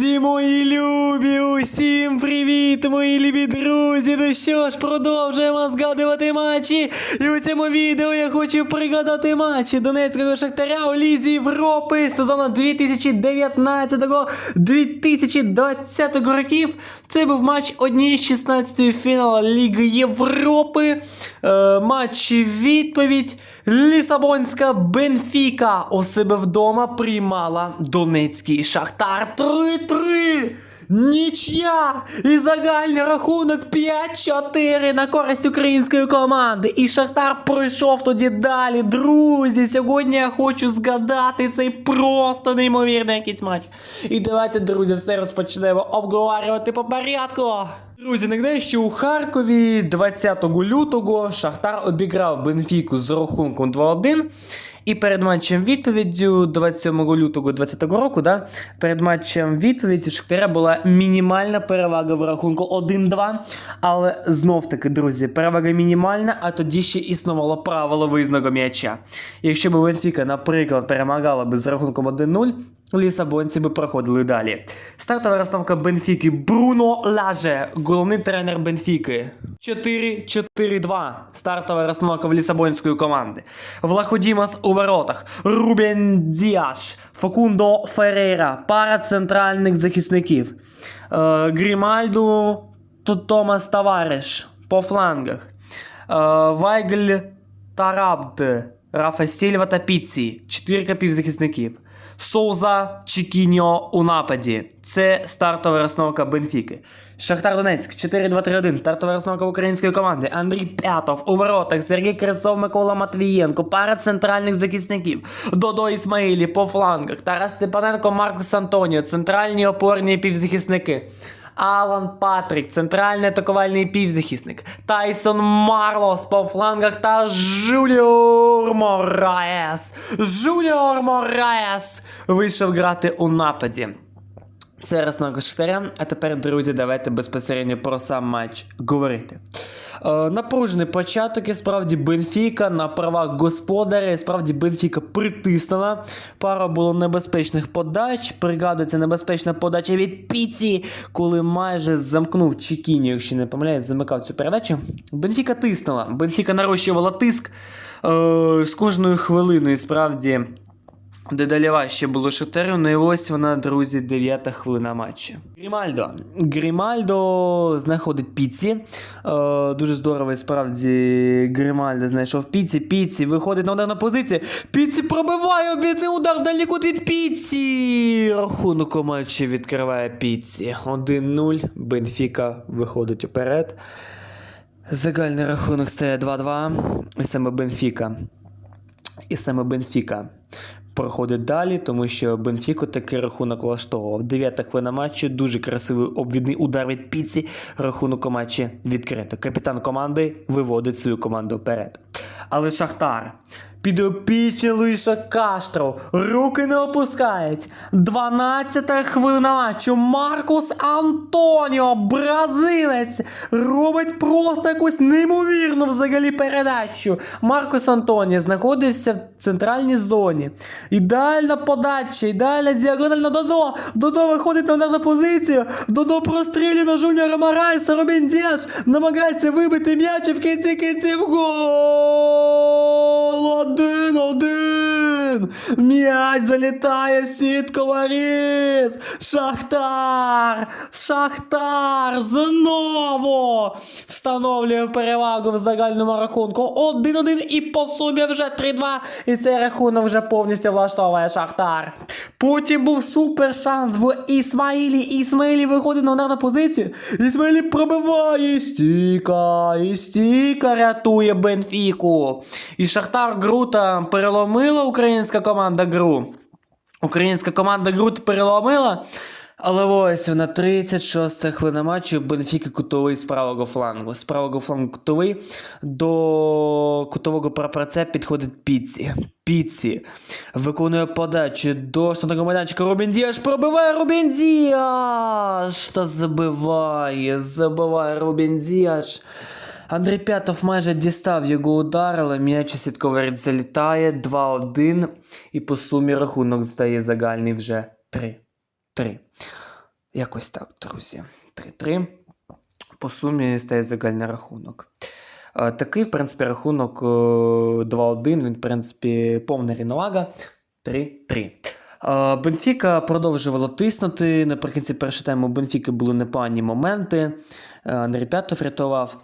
Друзі, мої любі, усім привіт, мої любі друзі. Ну що ж, продовжуємо згадувати матчі. І у цьому відео я хочу пригадати матчі Донецького Шахтаря у Лізі Європи сезону 2019-2020 років. Це був матч однієї з 16 фіналу Ліги Європи. Е, матч відповідь. Лісабонська Бенфіка у себе вдома приймала Донецький Шахтар 3-3. Нічия! І загальний рахунок 5-4 на користь української команди. І Шахтар пройшов тоді далі. Друзі, сьогодні я хочу згадати цей просто неймовірний якийсь матч. І давайте, друзі, все розпочнемо обговорювати по порядку. Друзі, нагадаю, що у Харкові 20 лютого Шахтар обіграв Бенфіку з рахунком 2-1. І перед матчем відповіддю 27 лютого 2020 року, да, перед матчем відповіддю Шахтаря була мінімальна перевага в рахунку 1-2. Але знов таки, друзі, перевага мінімальна, а тоді ще існувало правило виїзного м'яча. Якщо б Бенфіка, наприклад, перемагала би з рахунком 1-0, лісабонці би проходили далі. Стартова розстановка Бенфіки Бруно Лаже, головний тренер Бенфіки. 4-4-2. Стартова розстановка в лісабонської команди. Влаходімас у воротах. Рубен Діаш, Фокундо Ферейра, пара центральних захисників. Е, Грімальду Томас Тавариш по флангах. Е, Вайгль Тарабд, Рафа Сільва та Піці. Чотирка півзахисників. Соуза Чікіньо у нападі. Це стартова розстановка Бенфіки. Шахтар Донецьк 4-2-3-1. Стартова розстановка української команди. Андрій П'ятов у воротах. Сергій Кривцов, Микола Матвієнко. Пара центральних захисників. Додо Ісмаїлі по флангах. Тарас Степаненко, Маркус Антоніо. Центральні опорні півзахисники. Алан Патрік, центральний атакувальний півзахисник. Тайсон Марлос по флангах та Жуліор Мораес. Жуліор Мораес вийшов грати у нападі. Це розновка Шахтаря. А тепер, друзі, давайте безпосередньо про сам матч говорити. Е, напружений початок, і справді Бенфіка на правах господаря, і справді Бенфіка притиснула. Пара було небезпечних подач. Пригадується небезпечна подача від Піці, коли майже замкнув Чікіні, якщо не помиляюсь, замикав цю передачу. Бенфіка тиснула. Бенфіка нарощувала тиск е, з кожною хвилиною, справді. Дедалі важче було Шахтарю, ну і ось вона, друзі, дев'ята хвилина матчу. Грімальдо. Грімальдо знаходить піці. Е, дуже здорово, і справді Грімальдо знайшов піці. Піці виходить на ударну позицію. Піці пробиває обідний удар далі кут від піці. Рахунок у матчі відкриває піці. 1-0. Бенфіка виходить уперед. Загальний рахунок стає 2-2. І саме Бенфіка. І саме Бенфіка проходить далі, тому що Бенфіко такий рахунок влаштовував. Дев'ята хвилина матчу, дуже красивий обвідний удар від піці. Рахунок у матчі відкрито. Капітан команди виводить свою команду вперед. Але Шахтар. Підопічний Луїша Каштро. Руки не опускають. 12 хвилина матчу. Маркус Антоніо, бразилець, робить просто якусь неймовірну взагалі передачу. Маркус Антоніо знаходиться в центральній зоні. Ідеальна подача, ідеальна діагональна Додо. Додо виходить на ударну позицію. Додо прострілює Жуніора Марайса. Робін Діаш намагається вибити м'яч і в кінці кінців гол! Один-один! М'ять залітає в сітку воріт! Шахтар! Шахтар знову встановлює перевагу в загальному рахунку. 1-1 і по сумі вже 3-2. І цей рахунок вже повністю влаштовує Шахтар. Потім був супер шанс в Ісмаїлі. Ісмаїлі виходить на ударну позицію. Ісмаїлі пробиває стіка. І стіка рятує Бенфіку. І Шахтар Грута переломила українська команда Гру. Українська команда Грут переломила. Але ось вона 36 хвилина матчу. Бенфіка кутовий з правого флангу. З правого флангу кутовий до кутового прапорця підходить Піці. Піці виконує подачу до штатного майданчика. Рубін Діаш пробиває Рубін Діаш! Та забиває, забиває Рубін Діаш. Андрій П'ятов майже дістав його удар, але м'яч сітковий залітає 2-1. І по сумі рахунок стає загальний вже 3. 3. Якось так, друзі. 3-3. По сумі стає загальний рахунок. Е, Такий, в принципі, рахунок е, 2-1. Він, в принципі, повна рівновага. 3-3. Е, Бенфіка продовжувала тиснути. Наприкінці першого тайму у Бенфіки були непогані моменти. Е, Андрій П'ятов врятував.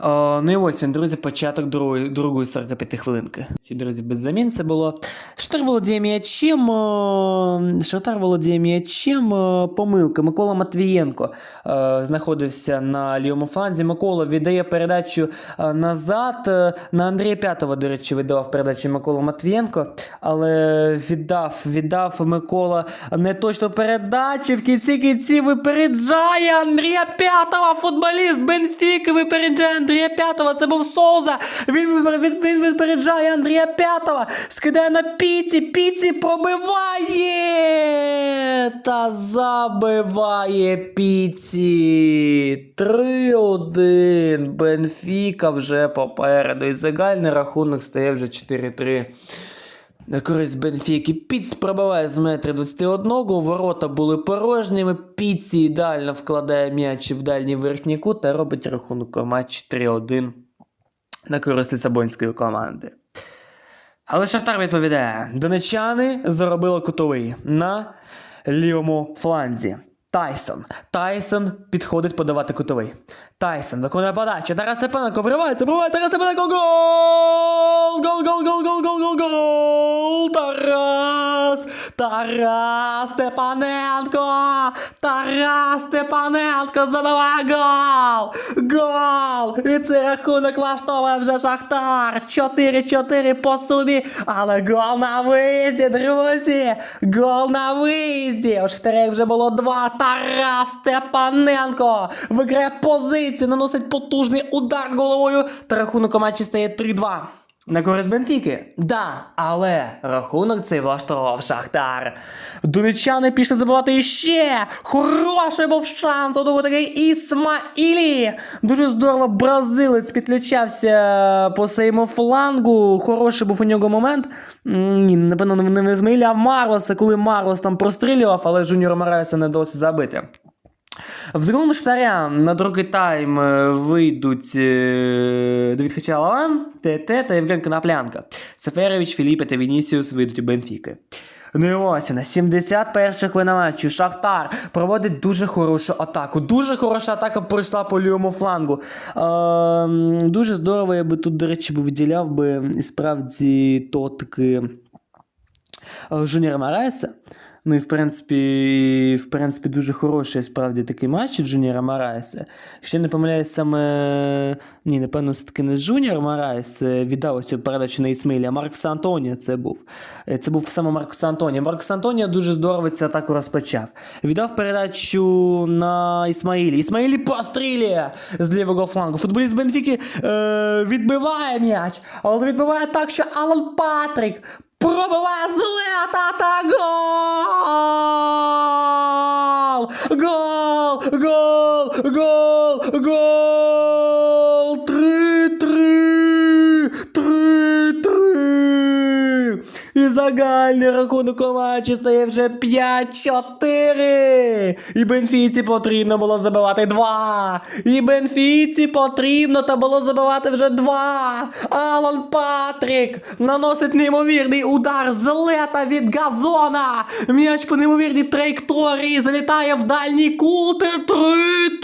Е, Ну і ось він, друзі, початок другої, другої 45 хвилинки. Друзі, без замін все було. Шатар володіє м'ячем. е, Шатар володіє м'ячем. е, Помилка. Микола Матвієнко е, знаходився на лівому фланзі. Микола віддає передачу назад. На Андрія П'ятова, до речі, віддавав передачу Микола Матвієнко. Але віддав, віддав Микола неточну передачу. В кінці кінці випереджає Андрія П'ятова. Футболіст Бенфіки випереджає Андрія П'ятого. Це був Соуза. Він, він, він випереджає Андрія П'ятого. Скидає на піці. Піці пробиває. Та забиває піці. 3-1. Бенфіка вже попереду. І загальний рахунок стає вже 4-3. На користь Бенфіки Піц пробиває з метри 21, ворота були порожніми, Піці ідеально вкладає м'яч в дальній верхній кут та робить рахунок матч 3-1 на користь лісабонської команди. Але Шахтар відповідає: донечани заробили кутовий на лівому фланзі. Тайсон. Тайсон підходить подавати кутовий. Тайсон виконує подачу. Тарас Степаненко вривається, вриває Тарас Степаненко. Гол! Гол, гол, гол, гол, гол, гол, гол! Тарас! Тарас Степаненко! Тарас Степаненко забиває гол! Гол! І цей рахунок влаштовує вже Шахтар. 4-4 по сумі, але гол на виїзді, друзі! Гол на виїзді! У Шахтаря вже було два. Тарас Степаненко виграє позицію, наносить потужний удар головою. Та рахунок матчі стає 3-2. На користь Бенфіки? Да, але рахунок цей влаштував Шахтар. Донечани пішли забивати іще. Хороший був шанс. Одного такий Ісмаїлі. Дуже здорово бразилець підключався по своєму флангу. Хороший був у нього момент. Ні, напевно, не Ісмаїлі, а Марлоса, коли Марлос там прострілював, але Жуніор Морайса не вдалося забити. В загалом Шахтаря на другий тайм е, вийдуть е, Давід Хачалан, ТТ та Євген Коноплянка. Саферович, Філіппе та Вінісіус вийдуть у Бенфіки. Ну і ось на 71 хвилина матчу Шахтар проводить дуже хорошу атаку. Дуже хороша атака пройшла по лівому флангу. Е, дуже здорово, я би тут, до речі, виділяв би і справді то таки е, Жуніора Марайса. Ну і в принципі, в принципі, дуже хороший справді такий матч від Жуніора Марайса. Ще не помиляюсь саме. Ні, напевно, все таки не Жуніор Марайс е, віддав цю передачу на Ісмаїлі, а Маркс Антонія це був. Е, Це був саме Маркс Антонія. Маркс Антонія дуже здорово цю атаку розпочав. Віддав передачу на Ісмаїлі. Ісмаїлі пострілює з лівого флангу. Футболіст Бенфіки е, відбиває м'яч, але відбиває так, що Алан Патрік Пробиває злета та гол! Гол! Гол! Гол! Гол! Загальний рахунок у матчі стає вже 5-4! І Бенфіці потрібно було забивати два! І Бенфіці потрібно та було забивати вже два! Алан Патрік наносить неймовірний удар з лета від газона! М'яч по неймовірній траєкторії залітає в дальній кут. і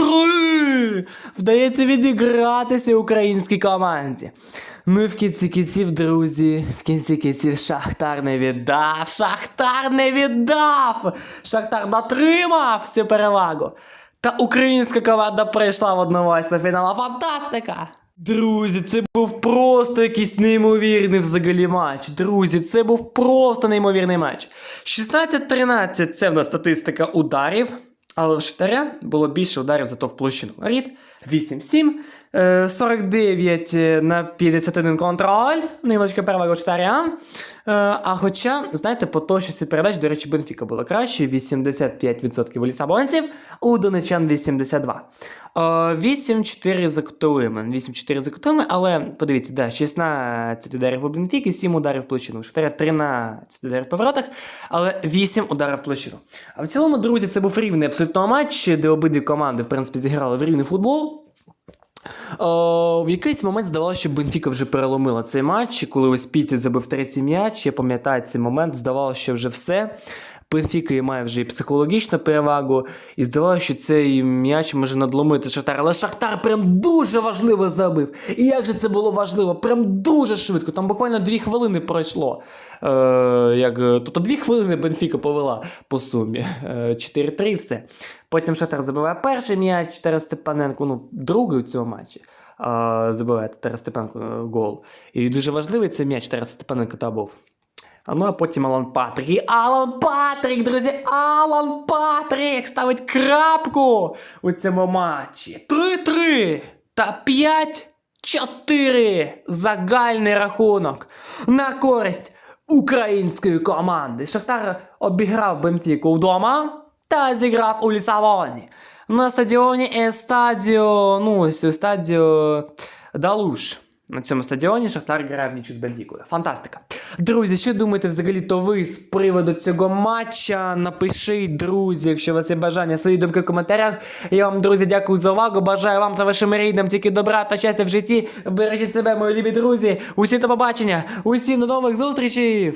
3-3! Вдається відігратися українській команді. Ну і в кінці кінців, друзі, в кінці кінців Шахтар не віддав. Шахтар не віддав. Шахтар дотримав цю перевагу. Та українська команда прийшла в 1-8 фіналу. Фантастика! Друзі, це був просто якийсь неймовірний взагалі матч. Друзі, це був просто неймовірний матч. 16-13 це в нас статистика ударів. Але в Шахтаря було більше ударів зато в площину воріт. 8-7. Е, 49 на 51 контроль. Невеличка перевага Штаря. Е, А хоча, знаєте, по точності передач, до речі, Бенфіка була краще. 85% у лісабонців, у донечан 82. Е, 8-4 за кутовими. 8-4 за кутовими, але подивіться, да, 16 ударів у Бенфіки, 7 ударів в площину. У Штаря 13 ударів по воротах, але 8 ударів в площину. А в цілому, друзі, це був рівний абсолютно матч, де обидві команди, в принципі, зіграли в рівний футбол. О, в якийсь момент здавалося, що Бенфіка вже переломила цей матч. Коли ось Піці забив третій м'яч, я пам'ятаю цей момент, здавалося, що вже все. Бенфіка має вже і психологічну перевагу, і здавалося, що цей м'яч може надломити Шахтар. Але Шахтар прям дуже важливо забив. І як же це було важливо? Прям дуже швидко. Там буквально дві хвилини пройшло. Е, як, е, тобто дві хвилини Бенфіка повела по сумі. Е, 4-3 і все. Потім Шахтар забиває перший м'яч, Тарас Степаненко, ну, другий у цьому матчі. Забиває Тарас Степаненко е, гол. І дуже важливий цей м'яч Тараса Степаненка та був. А ну а потім Алан Патрік. І Алан Патрік, друзі! Алан Патрік ставить крапку у цьому матчі. 3-3 та 5-4 загальний рахунок на користь української команди. Шахтар обіграв Бенфіку вдома та зіграв у Лісабоні. На стадіоні Естадіо, ну стадіо Далуш. На цьому стадіоні Шахтар грає в нічу з Бенфікою. Фантастика. Друзі, що думаєте взагалі то ви з приводу цього матча? Напишіть, друзі, якщо у вас є бажання, свої думки в коментарях. Я вам, друзі, дякую за увагу. Бажаю вам та вашим рідним тільки добра та щастя в житті. Бережіть себе, мої любі друзі. Усі до побачення, усім до нових зустрічей!